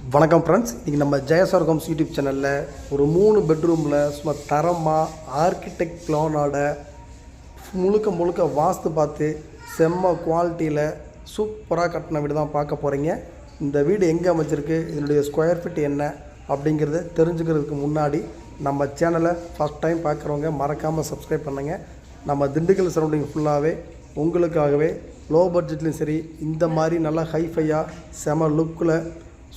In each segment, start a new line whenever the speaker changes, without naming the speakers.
வணக்கம் ஃப்ரெண்ட்ஸ் இன்றைக்கி நம்ம ஜெயசார்கம்ஸ் யூடியூப் சேனலில் ஒரு மூணு பெட்ரூமில் சும்மா தரமாக ஆர்கிடெக்ட் ப்ளானோட முழுக்க முழுக்க வாஸ்து பார்த்து செம்ம குவாலிட்டியில் சூப்பராக கட்டின வீடு தான் பார்க்க போகிறீங்க இந்த வீடு எங்கே அமைச்சிருக்கு இதனுடைய ஸ்கொயர் ஃபீட் என்ன அப்படிங்கிறத தெரிஞ்சுக்கிறதுக்கு முன்னாடி நம்ம சேனலை ஃபஸ்ட் டைம் பார்க்குறவங்க மறக்காமல் சப்ஸ்கிரைப் பண்ணுங்கள் நம்ம திண்டுக்கல் சரௌண்டிங் ஃபுல்லாகவே உங்களுக்காகவே லோ பட்ஜெட்லையும் சரி இந்த மாதிரி நல்லா ஹைஃபையாக செம லுக்கில்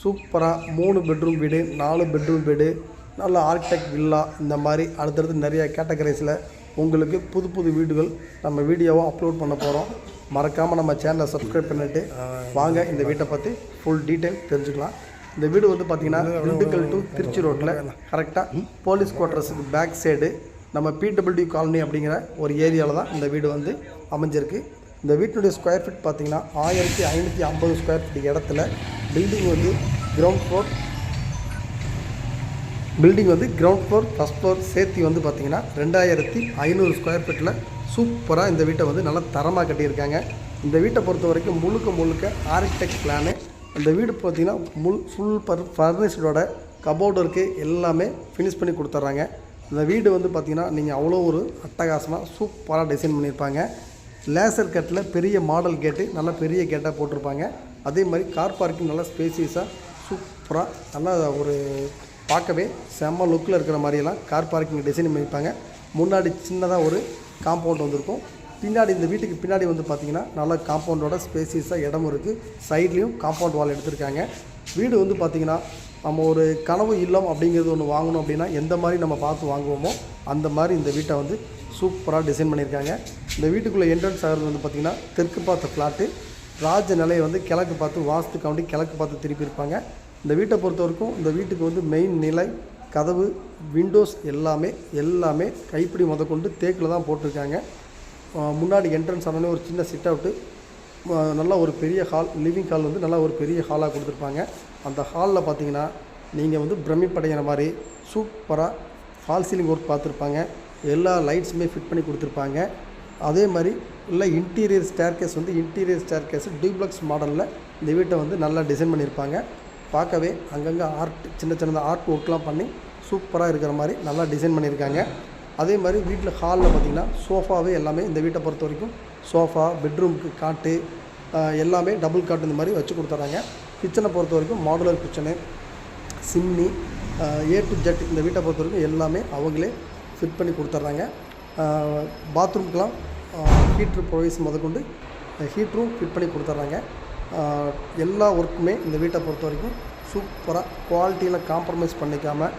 சூப்பராக மூணு பெட்ரூம் வீடு நாலு பெட்ரூம் வீடு நல்ல ஆர்கிடெக்ட் வில்லா இந்த மாதிரி அடுத்தடுத்து நிறைய கேட்டகரிஸில் உங்களுக்கு புது புது வீடுகள் நம்ம வீடியோவாக அப்லோட் பண்ண போகிறோம் மறக்காமல் நம்ம சேனலை சப்ஸ்கிரைப் பண்ணிவிட்டு வாங்க. இந்த வீட்டை பற்றி ஃபுல் டீட்டெயில் தெரிஞ்சுக்கலாம். இந்த வீடு வந்து பார்த்திங்கன்னா திண்டுக்கல் டு திருச்சி ரோட்டில் கரெக்டாக போலீஸ் குவார்ட்டர்ஸுக்கு பேக் சைடு நம்ம பிடபிள்யூ காலனி அப்படிங்கிற ஒரு ஏரியாவில் தான் இந்த வீடு வந்து அமைஞ்சிருக்கு. இந்த வீட்டினுடைய ஸ்கொயர் ஃபீட் பார்த்திங்கன்னா ஆயிரத்தி ஐநூற்றி ஐம்பது ஸ்கொயர் ஃபீட் இடத்துல பில்டிங் வந்து கிரவுண்ட் ஃப்ளோர் பில்டிங் வந்து கிரவுண்ட் ஃப்ளோர் ஃபஸ்ட் ஃப்ளோர் சேர்த்து வந்து பார்த்தீங்கன்னா ரெண்டாயிரத்தி ஐநூறு ஸ்கொயர் ஃபீட்டில் சூப்பராக இந்த வீட்டை வந்து நல்லா தரமாக கட்டியிருக்காங்க. இந்த வீட்டை பொறுத்த வரைக்கும் முழுக்க முழுக்க ஆர்கிடெக்ட் பிளானு இந்த வீடு பார்த்தீங்கன்னா முள் ஃபுல் பர் ஃபர்னிச்சரோட கபோர்டு இருக்குது எல்லாமே ஃபினிஷ் பண்ணி கொடுத்துட்றாங்க. இந்த வீடு வந்து பார்த்திங்கன்னா நீங்கள் அவ்வளோ ஒரு அட்டகாசமாக சூப்பராக டிசைன் பண்ணியிருப்பாங்க. லேசர் கட்டில் பெரிய மாடல் கேட்டு நல்லா பெரிய கேட்டாக போட்டிருப்பாங்க. அதே மாதிரி கார் பார்க்கிங் நல்லா ஸ்பேசியஸாக சூப்பராக நல்லா ஒரு பார்க்கவே செம்ம லுக்கில் இருக்கிற மாதிரியெல்லாம் கார் பார்க்கிங் டிசைன் பண்ணியிருப்பாங்க முன்னாடி சின்னதாக ஒரு காம்பவுண்ட் வந்திருக்கும். பின்னாடி இந்த வீட்டுக்கு பின்னாடி வந்து பார்த்திங்கன்னா நல்லா காம்பவுண்டோட ஸ்பேசியஸாக இடமும் இருக்குது சைட்லேயும் காம்பவுண்ட் வால் எடுத்திருக்காங்க. வீடு வந்து பார்த்திங்கன்னா நம்ம ஒரு கனவு இல்லம் அப்படிங்கிறது ஒன்று வாங்கணும் அப்படின்னா எந்த மாதிரி நம்ம பார்த்து வாங்குவோமோ அந்த மாதிரி இந்த வீட்டை வந்து சூப்பராக டிசைன் பண்ணியிருக்காங்க. இந்த வீட்டுக்குள்ளே என்ட்ரன்ஸ் ஆகிறது வந்து பார்த்திங்கன்னா தெற்கு பார்த்த ஃப்ளாட்டு ராஜ நிலையை வந்து கிழக்கு பார்த்து வாஸ்து கவுண்டி கிழக்கு பார்த்து திருப்பி இருப்பாங்க இந்த வீட்டை பொறுத்த வரைக்கும் இந்த வீட்டுக்கு வந்து மெயின் நிலை கதவு விண்டோஸ் எல்லாமே எல்லாமே கைப்பிடி முதற்கொண்டு தேக்கில் தான் போட்டிருக்காங்க. முன்னாடி என்ட்ரன்ஸ் ஆனோடனே ஒரு சின்ன சிட் அவுட்டு நல்லா ஒரு பெரிய ஹால் லிவிங் ஹால் வந்து நல்லா ஒரு பெரிய ஹாலாக கொடுத்துருப்பாங்க. அந்த ஹாலில் பார்த்தீங்கன்னா நீங்கள் வந்து பிரமிப்படைகிற மாதிரி சூப்பராக ஃபால் சீலிங் ஒர்க் பார்த்துருப்பாங்க. எல்லா லைட்ஸுமே ஃபிட் பண்ணி கொடுத்துருப்பாங்க. அதே மாதிரி இல்லை இன்டீரியர் ஸ்டேர்கேஸ் வந்து இன்டீரியர் ஸ்டேர்கேஸ் டியூப்ளக்ஸ் மாடலில் இந்த வீட்டை வந்து நல்லா டிசைன் பண்ணியிருப்பாங்க. பார்க்கவே அங்கங்கே ஆர்ட் சின்ன சின்னதாக ஆர்ட் ஒர்க்லாம் பண்ணி சூப்பராக இருக்கிற மாதிரி நல்லா டிசைன் பண்ணியிருக்காங்க. அதே மாதிரி வீட்டில் ஹாலில் பார்த்தீங்கன்னா சோஃபாவே எல்லாமே இந்த வீட்டை பொறுத்த வரைக்கும் சோஃபா பெட்ரூம்க்கு காட்டு எல்லாமே டபுள் காட்டு இந்த மாதிரி வச்சு கொடுத்துட்றாங்க. கிச்சனை பொறுத்த வரைக்கும் modular kitchen chimney A to Z இந்த வீட்டை பொறுத்த வரைக்கும் எல்லாமே அவங்களே ஃபிட் பண்ணி கொடுத்துட்றாங்க. பாத்ரூம்க்கெலாம் ஹீட்ரு ப்ரொவைஸ் முதற்கொண்டு ஹீட்ரும் ஃபிட் பண்ணி கொடுத்துட்றாங்க. எல்லா ஒர்க்குமே இந்த வீட்டை பொறுத்த வரைக்கும் சூப்பராக குவாலிட்டியில் காம்ப்ரமைஸ் பண்ணிக்காமல்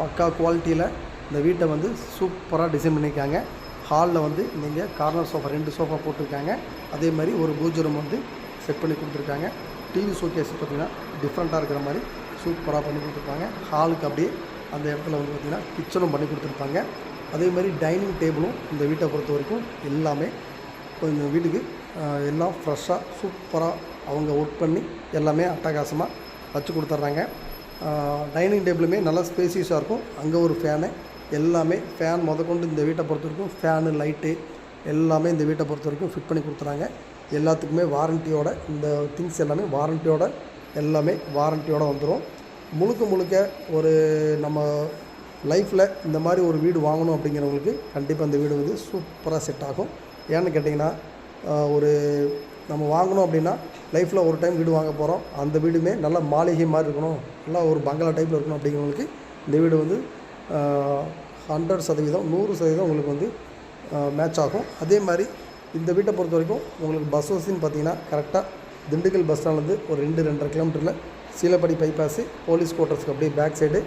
பக்கா குவாலிட்டியில் இந்த வீட்டை வந்து சூப்பராக டிசைன் பண்ணியிருக்காங்க. ஹாலில் வந்து நீங்கள் கார்னர் சோஃபா ரெண்டு சோஃபா போட்டிருக்காங்க. அதே மாதிரி ஒரு பூஜை ரூம் வந்து செட் பண்ணி கொடுத்துருக்காங்க. டிவி ஷோகேஸ் பார்த்தீங்கன்னா டிஃப்ரெண்ட்டாக இருக்கிற மாதிரி சூப்பராக பண்ணி கொடுத்துருப்பாங்க ஹாலுக்கு அப்படியே அந்த இடத்துல வந்து பார்த்திங்கன்னா கிச்சனும் பண்ணி கொடுத்துருப்பாங்க அதே மாதிரி டைனிங் டேபிளும் இந்த வீட்டை பொறுத்த வரைக்கும் எல்லாமே கொஞ்சம் வீட்டுக்கு எல்லாம் ஃப்ரெஷ்ஷாக சூப்பராக அவங்க ஒர்க் பண்ணி எல்லாமே அட்டகாசமாக வச்சு கொடுத்துட்றாங்க. டைனிங் டேபிளுமே நல்லா ஸ்பேசியஸாக இருக்கும். அங்கே ஒரு ஃபேனு எல்லாமே ஃபேன் முதற்கொண்டு இந்த வீட்டை பொறுத்த வரைக்கும் ஃபேனு லைட்டு எல்லாமே இந்த வீட்டை பொறுத்த வரைக்கும் ஃபிட் பண்ணி கொடுத்துறாங்க எல்லாத்துக்குமே வாரண்ட்டியோட இந்த திங்ஸ் எல்லாமே வாரண்ட்டியோட எல்லாமே வாரண்ட்டியோட வந்துடும் முழுக்க முழுக்க ஒரு நம்ம லைஃப்பில் இந்த மாதிரி ஒரு வீடு வாங்கணும் அப்படிங்கிறவங்களுக்கு கண்டிப்பாக இந்த வீடு வந்து சூப்பராக செட் ஆகும். ஏன்னு கேட்டிங்கன்னா ஒரு நம்ம வாங்கணும் அப்படின்னா லைஃப்பில் ஒரு டைம் வீடு வாங்க போகிறோம். அந்த வீடுமே நல்ல மாளிகை மாதிரி இருக்கணும். நல்லா ஒரு பங்களா டைப்பில் இருக்கணும் அப்படிங்கிறவங்களுக்கு இந்த வீடு வந்து ஹண்ட்ரட் சதவீதம் நூறு சதவீதம் உங்களுக்கு வந்து மேட்ச் ஆகும். அதே மாதிரி இந்த வீட்டை பொறுத்த வரைக்கும் உங்களுக்கு பஸ் வசதின்னு பார்த்தீங்கன்னா கரெக்டாக திண்டுக்கல் பஸ் ஸ்டாண்ட்லேருந்து ஒரு ரெண்டு ரெண்டரை கிலோமீட்டரில் சீலப்படி பைபாஸு போலீஸ் குவார்ட்டர்ஸ்க்கு அப்படியே பேக் சைடு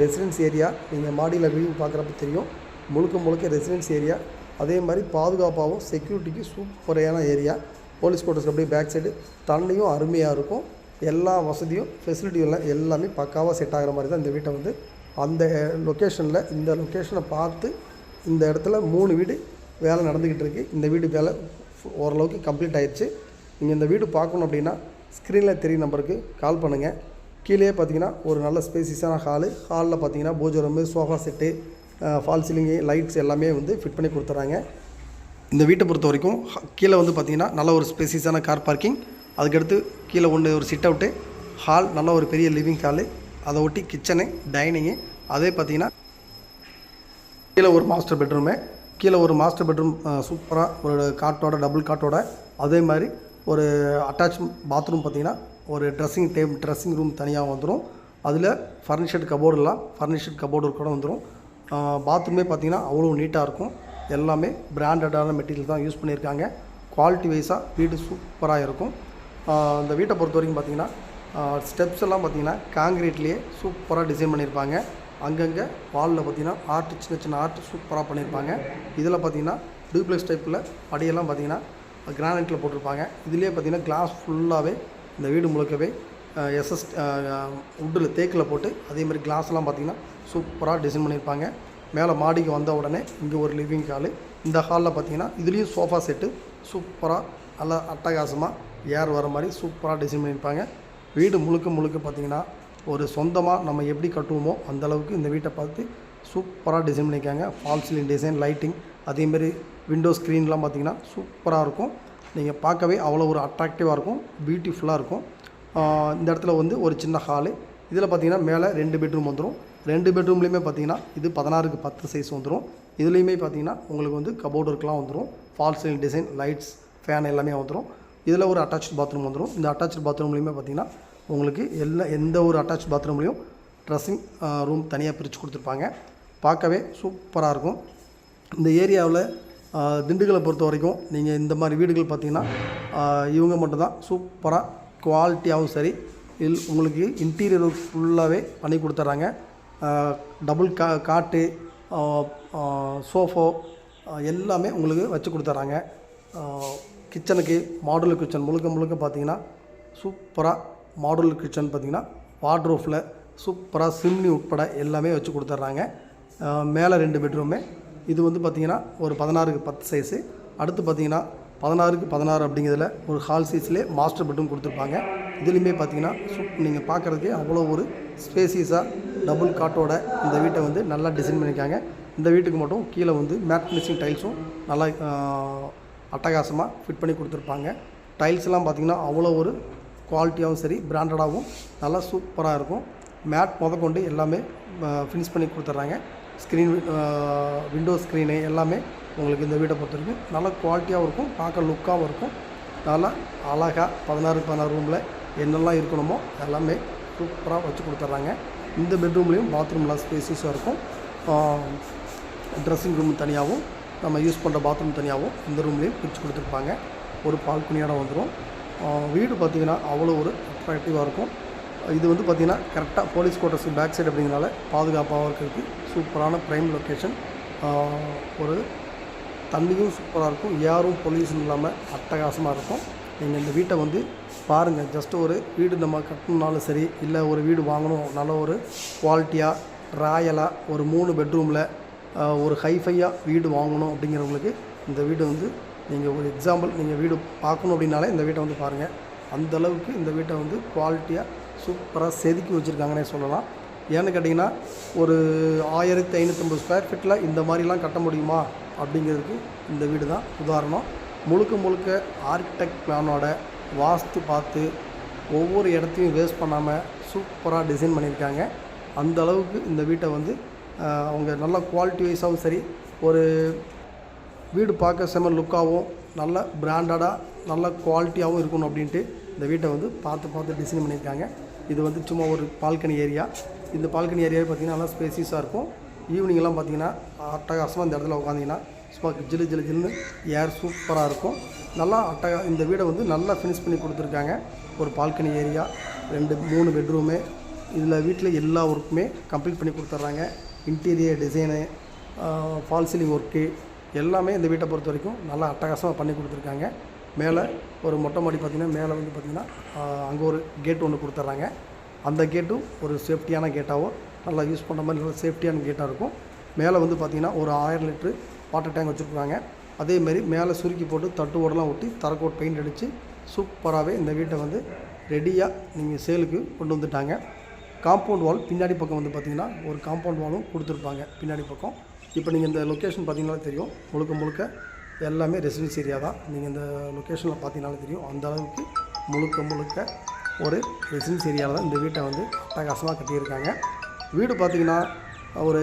ரெசிடென்ஸ் ஏரியா நீங்கள் மாடியில் வியூ பார்க்குறப்ப தெரியும். முழுக்க முழுக்க ரெசிடென்ஸ் ஏரியா. அதே மாதிரி பாதுகாப்பாகவும் செக்யூரிட்டிக்கு சூப்பரான ஏரியா. போலீஸ் குவார்ட்டர்ஸ்க்கு அப்படியே பேக் சைடு தண்ணியும் அருமையாக இருக்கும். எல்லா வசதியும் ஃபெசிலிட்டியும் எல்லாம் எல்லாமே பக்காவாக செட் ஆகிற மாதிரி தான் இந்த வீட்டை வந்து அந்த லொக்கேஷனில் இந்த லொக்கேஷனை பார்த்து இந்த இடத்துல மூணு வீடு வேலை நடந்துக்கிட்டு இருக்குது இந்த வீடு வேலை ஓரளவுக்கு கம்ப்ளீட் ஆயிடுச்சு. நீங்கள் இந்த வீடு பார்க்கணும் அப்படின்னா ஸ்க்ரீனில் தெரியும் நம்பருக்கு கால் பண்ணுங்கள் கீழே பார்த்தீங்கன்னா ஒரு நல்ல ஸ்பேசியஸான ஹாலு ஹாலில் பார்த்தீங்கன்னா puja room sofa set fall ceiling lights எல்லாமே வந்து ஃபிட் பண்ணி கொடுத்துட்றாங்க. இந்த வீட்டை பொறுத்த வரைக்கும் கீழே வந்து பார்த்தீங்கன்னா நல்ல ஒரு ஸ்பேசியஸான கார் பார்க்கிங் அதுக்கடுத்து கீழே ஒன்று ஒரு சிட் அவுட்டு ஹால் நல்ல ஒரு பெரிய லிவிங் ஹாலு அதை ஒட்டி கிச்சனு டைனிங்கு அதே பார்த்தீங்கன்னா கீழே ஒரு மாஸ்டர் பெட்ரூமு கீழே ஒரு மாஸ்டர் பெட்ரூம் சூப்பராக ஒரு காட்டோட டபுள் காட்டோட அதே மாதிரி ஒரு அட்டாச் பாத்ரூம் பார்த்தீங்கன்னா ஒரு ட்ரெஸ்ஸிங் டேப் ட்ரெஸ்ஸிங் ரூம் தனியாக வந்துடும் அதில் ஃபர்னிஷட் கபோர்டெல்லாம் ஃபர்னிஷட் கபோர்டு கூட வந்துடும் பாத்ரூமே பார்த்தீங்கன்னா அவ்வளோ நீட்டாக இருக்கும். எல்லாமே பிராண்டடான மெட்டீரியல் தான் யூஸ் பண்ணியிருக்காங்க. குவாலிட்டி வைஸாக வீடு சூப்பராக இருக்கும். இந்த வீட்டை பொறுத்த வரைக்கும் பார்த்தீங்கன்னா ஸ்டெப்ஸ் எல்லாம் பார்த்தீங்கன்னா காங்கிரீட்லேயே சூப்பராக டிசைன் பண்ணியிருப்பாங்க. அங்கங்கே வாலில் பார்த்தீங்கன்னா ஆர்ட் சின்ன சின்ன ஆர்ட் சூப்பராக பண்ணியிருப்பாங்க. இதில் பார்த்தீங்கன்னா டூப்ளெக்ஸ் டைப்பில் படியெல்லாம் பார்த்தீங்கன்னா கிரானைட்டில் போட்டிருப்பாங்க. இதுலேயே பார்த்தீங்கன்னா கிளாஸ் ஃபுல்லாகவே இந்த வீடு முழுக்கவே எஸ்எஸ் உட்டில் தேக்கில் போட்டு அதேமாதிரி கிளாஸ்லாம் பார்த்திங்கன்னா சூப்பராக டிசைன் பண்ணியிருப்பாங்க மேலே மாடிக்கு வந்த உடனே இங்கே ஒரு லிவிங் ஹாலு இந்த ஹாலில் பார்த்தீங்கன்னா இதுலேயும் சோஃபா செட்டு சூப்பராக நல்லா அட்டகாசமாக ஏர் வர மாதிரி சூப்பராக டிசைன் பண்ணியிருப்பாங்க வீடு முழுக்க முழுக்க பார்த்தீங்கன்னா ஒரு சொந்தமாக நம்ம எப்படி கட்டுவோமோ அந்த அளவுக்கு இந்த வீட்டை பார்த்து சூப்பராக டிசைன் பண்ணியிருக்காங்க ஃபால் சீலிங் டிசைன் லைட்டிங் அதேமாரி விண்டோ ஸ்க்ரீன்லாம் பார்த்திங்கன்னா சூப்பராக இருக்கும். நீங்கள் பார்க்கவே அவ்வளோ ஒரு அட்ராக்டிவாக இருக்கும் பியூட்டிஃபுல்லாக இருக்கும். இந்த இடத்துல வந்து ஒரு சின்ன ஹாலு இதில் பார்த்தீங்கன்னா மேலே ரெண்டு பெட்ரூம் வந்துடும் ரெண்டு பெட்ரூம்லேயுமே பார்த்தீங்கன்னா இது பதினாறுக்கு பத்து சைஸ் வந்துடும் இதுலேயுமே பார்த்தீங்கன்னா உங்களுக்கு வந்து கபோர்டு ஒர்க்லாம் வந்துடும் fall ceiling design lights fan எல்லாமே வந்துடும் இதில் ஒரு அட்டாச் பாத்ரூம் வந்துடும் இந்த அட்டாச் பாத்ரூம்லேயுமே பார்த்தீங்கன்னா உங்களுக்கு எல்லா எந்த ஒரு அட்டாச் பாத்ரூம்லேயும் ட்ரெஸ்ஸிங் ரூம் தனியாக பிரித்து கொடுத்துருப்பாங்க. பார்க்கவே சூப்பராக இருக்கும். இந்த ஏரியாவில் திண்டுக்கலை பொறுத்த வரைக்கும் நீங்கள் இந்த மாதிரி வீடுகள் பார்த்தீங்கன்னா இவங்க மட்டும்தான். சூப்பராக குவாலிட்டியாகவும் சரி. இல் உங்களுக்கு இன்டீரியர் ஃபுல்லாகவே பண்ணி கொடுத்துட்றாங்க. டபுள் கா காட்டு சோஃபோ எல்லாமே உங்களுக்கு வச்சு கொடுத்துட்றாங்க. கிச்சனுக்கு மாடுலர் கிச்சன் முழுக்க முழுக்க பார்த்தீங்கன்னா சூப்பராக மாடுலர் கிச்சன் பார்த்தீங்கன்னா வார்ட்ரோஃபில் சூப்பராக சிம்னி உட்பட எல்லாமே வச்சு கொடுத்துட்றாங்க. மேலே ரெண்டு பெட்ரூமே இது வந்து பார்த்திங்கன்னா ஒரு பதினாறுக்கு பத்து சைஸு அடுத்து பார்த்தீங்கன்னா பதினாறுக்கு பதினாறு அப்படிங்கிறதுல ஒரு ஹால் சைஸ்லேயே மாஸ்டர் பெட்ரூம் கொடுத்துருப்பாங்க. இதுலேயுமே பார்த்தீங்கன்னா சூப் நீங்கள் பார்க்குறதுக்கே அவ்வளோ ஒரு ஸ்பேசியஸாக டபுள் காட்டோட இந்த வீட்டை வந்து நல்லா டிசைன் பண்ணியிருக்காங்க. இந்த வீட்டுக்கு மட்டும் கீழே வந்து மேட் ஃபினிஷிங் டைல்ஸும் நல்லா அட்டகாசமாக ஃபிட் பண்ணி கொடுத்துருப்பாங்க. டைல்ஸ்லாம் பார்த்தீங்கன்னா அவ்வளோ ஒரு குவாலிட்டியாகவும் சரி பிராண்டடாகவும் நல்லா சூப்பராக இருக்கும். மேட் முதற்கொண்டு எல்லாமே ஃபினிஷ் பண்ணி கொடுத்துட்றாங்க. ஸ்க்ரீன் விண்டோ ஸ்க்ரீனு எல்லாமே உங்களுக்கு இந்த வீட்டை பொறுத்த வரைக்கும் நல்ல குவாலிட்டியாகவும் இருக்கும். பார்க்க லுக்காகவும் இருக்கும். நல்லா அழகாக பதினாறு பதினாறு ரூமில் என்னெல்லாம் இருக்கணுமோ எல்லாமே சூப்பராக வச்சு கொடுத்துட்றாங்க. இந்த பெட்ரூம்லேயும் பாத்ரூம்லாம் ஸ்பேசியஸாக இருக்கும். ட்ரெஸ்ஸிங் ரூம் தனியாகவும் நம்ம யூஸ் பண்ணுற பாத்ரூம் தனியாகவும் இந்த ரூம்லேயும் பிரித்து கொடுத்துருப்பாங்க. ஒரு பால்கனியோட வந்துடும் வீடு பார்த்திங்கன்னா அவ்வளோ ஒரு அட்ராக்டிவாக இருக்கும். இது வந்து பார்த்திங்கன்னா கரெக்டாக போலீஸ் குவார்ட்டர்ஸ்க்கு பேக் சைடு அப்படிங்கிறனால பாதுகாப்பாக இருக்கிறதுக்கு சூப்பரான ப்ரைம் லொக்கேஷன் ஒரு தண்ணியும் சூப்பராக இருக்கும். யாரும் பொல்யூஷன் இல்லாமல் அட்டகாசமாக இருக்கும். நீங்கள் இந்த வீட்டை வந்து பாருங்கள் ஜஸ்ட் ஒரு வீடு நம்ம கட்டணுனாலும் சரி இல்லை ஒரு வீடு வாங்கணும் நல்ல ஒரு குவாலிட்டியாக ராயலாக ஒரு மூணு பெட்ரூமில் ஒரு ஹைஃபையாக வீடு வாங்கணும் அப்படிங்கிறவங்களுக்கு இந்த வீடு வந்து நீங்கள் ஒரு எக்ஸாம்பிள் நீங்கள் வீடு பார்க்கணும் அப்படின்னாலே இந்த வீட்டை வந்து பாருங்கள் அந்த அளவுக்கு இந்த வீட்டை வந்து குவாலிட்டியாக சூப்பராக செதுக்கி வச்சுருக்காங்கன்னே சொல்லலாம். ஏன்னு கேட்டிங்கன்னா ஒரு ஆயிரத்தி ஐநூற்றம்பது ஸ்கொயர் ஃபீட்டில் இந்த மாதிரிலாம் கட்ட முடியுமா அப்படிங்கிறதுக்கு இந்த வீடு தான் உதாரணம். முழுக்க முழுக்க ஆர்கிடெக்ட் பிளானோட வாஸ்து பார்த்து ஒவ்வொரு இடத்தையும் வேஸ்ட் பண்ணாமல் சூப்பராக டிசைன் பண்ணியிருக்காங்க. அந்த அளவுக்கு இந்த வீட்டை வந்து அவங்க நல்ல குவாலிட்டி வைஸாகவும் சரி ஒரு வீடு பார்க்க செம லுக்காகவும் நல்ல பிராண்டடாக நல்ல குவாலிட்டியாகவும் இருக்கணும் அப்படின்ட்டு இந்த வீட்டை வந்து பார்த்து பார்த்து டிசைன் பண்ணியிருக்காங்க. இது வந்து சும்மா ஒரு பால்கனி ஏரியா. இந்த பால்கனி ஏரியாவே பார்த்திங்கன்னா நல்லா ஸ்பேசியஸாக இருக்கும். ஈவினிங்லாம் பார்த்தீங்கன்னா அட்டகாசமாக இந்த இடத்துல உட்காந்திங்கன்னா சும்மா ஜிலு ஜிலு ஜில்னு ஏர் சூப்பராக இருக்கும். நல்லா அட்டகா இந்த வீடை வந்து நல்லா ஃபினிஷ் பண்ணி கொடுத்துருக்காங்க. ஒரு பால்கனி ஏரியா ரெண்டு மூணு பெட்ரூமு இதில் வீட்டில் எல்லா ஒர்க்குமே கம்ப்ளீட் பண்ணி கொடுத்துட்றாங்க. Interior design fall ceiling work எல்லாமே இந்த வீட்டை பொறுத்த வரைக்கும் நல்லா அட்டகாசமாக பண்ணி கொடுத்துருக்காங்க. மேலே ஒரு மொட்டை மாடி பார்த்திங்கன்னா மேலே வந்து பார்த்திங்கன்னா அங்கே ஒரு கேட் ஒன்று கொடுத்துட்றாங்க. அந்த கேட்டும் ஒரு சேஃப்டியான கேட்டாகவும் நல்லா யூஸ் பண்ணுற மாதிரி நல்லா சேஃப்டியான கேட்டாக இருக்கும். மேலே வந்து பார்த்திங்கன்னா ஒரு ஆயிரம் லிட்ரு வாட்டர் டேங்க் வச்சுருக்காங்க அதேமாரி மேலே சுருக்கி போட்டு தட்டு ஓடலாம் ஒட்டி தரக்கோட் பெயிண்ட் அடித்து சூப்பராகவே இந்த வீட்டை வந்து ரெடியாக நீங்கள் சேலுக்கு கொண்டு வந்துட்டாங்க. காம்பவுண்ட் வால் பின்னாடி பக்கம் வந்து பார்த்திங்கன்னா ஒரு காம்பவுண்ட் வாலும் கொடுத்துருப்பாங்க. பின்னாடி பக்கம். இப்போ நீங்கள் இந்த லொக்கேஷன் பார்த்தீங்கன்னா தெரியும். முழுக்க முழுக்க எல்லாமே ரெசிடென்ஸ் ஏரியா தான். நீங்கள் இந்த லொக்கேஷனில் பார்த்தீங்கனாலும் தெரியும். அந்த அளவுக்கு முழுக்க முழுக்க ஒரு ரெசிடென்ஸ் ஏரியாவில் தான் இந்த வீட்டை வந்து அட்டகாசமாக கட்டியிருக்காங்க. வீடு பார்த்திங்கன்னா ஒரு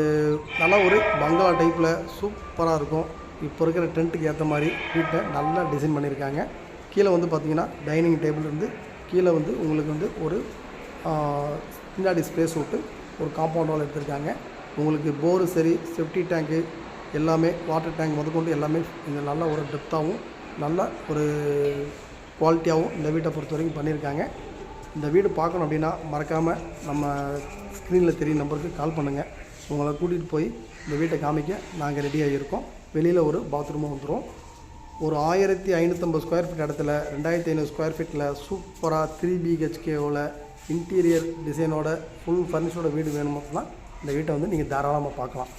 நல்ல ஒரு பங்களா டைப்பில் சூப்பராக இருக்கும். இப்போ இருக்கிற டென்ட்டுக்கு ஏற்ற மாதிரி வீட்டை நல்லா டிசைன் பண்ணியிருக்காங்க. கீழே வந்து பார்த்திங்கன்னா டைனிங் டேபிள் இருந்து கீழே வந்து உங்களுக்கு வந்து ஒரு பின்னாடி ஸ்பேஸ் விட்டு ஒரு காம்பவுண்ட் வால் எடுத்திருக்காங்க. உங்களுக்கு போரு சரி செப்டி டேங்க்கு எல்லாமே வாட்டர் டேங்க் முதற்கொண்டு எல்லாமே இந்த நல்ல ஒரு டெப்த்தாகவும் நல்ல ஒரு குவாலிட்டியாகவும் இந்த வீட்டை பொறுத்த வரைக்கும் பண்ணியிருக்காங்க. இந்த வீடு பார்க்கணும் அப்படின்னா மறக்காமல் நம்ம ஸ்க்ரீனில் தெரியும் நம்பருக்கு கால் பண்ணுங்கள் உங்களை கூட்டிகிட்டு போய் இந்த வீட்டை காமிக்க நாங்கள் ரெடியாக இருக்கோம். வெளியில் ஒரு பாத்ரூமும் வந்துடும் ஒரு ஆயிரத்தி ஐநூற்றம்பது ஸ்கொயர் ஃபீட் இடத்துல ரெண்டாயிரத்தி ஐநூறு ஸ்கொயர் ஃபீட்டில் சூப்பராக த்ரீ பிஹெச்கேவில் இன்டீரியர் டிசைனோட ஃபுல் ஃபர்னிஷோட வீடு வேணும்னா இந்த வீட்டை வந்து நீங்கள் தாராளமாக பார்க்கலாம்.